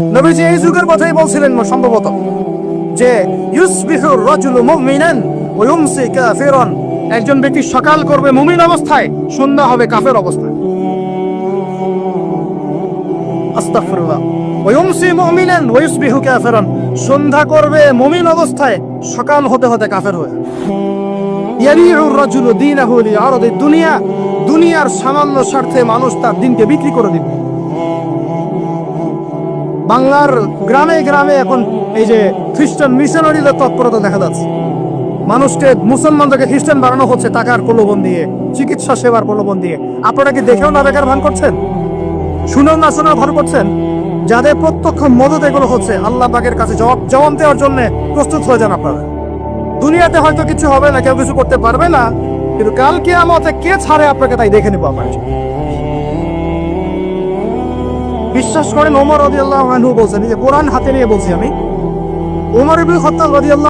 নবীজি এই যুগের কথাই বলছিলেন সম্ভবত যে মুমিনান ইউমসি কাফিরান। একজন ব্যক্তি সকাল করবে মুমিন অবস্থায়, সন্ধ্যা হবে কাফের অবস্থায়। আস্তাগফিরুল্লাহ। ইউমসি মুমিনান ইউসবিহু কাফিরান। সন্ধ্যা করবে মুমিন অবস্থায়, সকাল হতে হতে কাফের হয়ে যাবে। ইয়াবিউ দীনাহু দুনিয়া। দুনিয়ার সামান্য স্বার্থে মানুষ তার দিনকে বিক্রি করে দিবে। বাংলার গ্রামে গ্রামে এখন এই যে খ্রিস্টান মিশনারিদের তৎপরতা দেখা যাচ্ছে। মানুষকে মুসলমানদেরকে খ্রিস্টান বানানো হচ্ছে টাকার প্রলোভন দিয়ে, চিকিৎসা সেবার প্রলোভন দিয়ে। আপনারা কি দেখেও না বেকার ভান করছেন? শুনেও না শোনার ভান করছেন? যাদের প্রত্যক্ষ মদত এগুলো হচ্ছে, আল্লাহ বাগের কাছে জবাব জবাব দেওয়ার জন্য প্রস্তুত হয়ে যান আপনারা। দুনিয়াতে হয়তো কিছু হবে না, কেউ কিছু করতে পারবে না, কিন্তু কালকে আমাতে কে ছাড়ে আপনাকে তাই দেখে নেব আপনার বিশ্বাস করেন ওমর রদি আল্লাহ বলছেন যে কোরআন হাতে নিয়ে বলছি আমি। ওমর ইবনে খাত্তাব রাদিয়াল্লাহু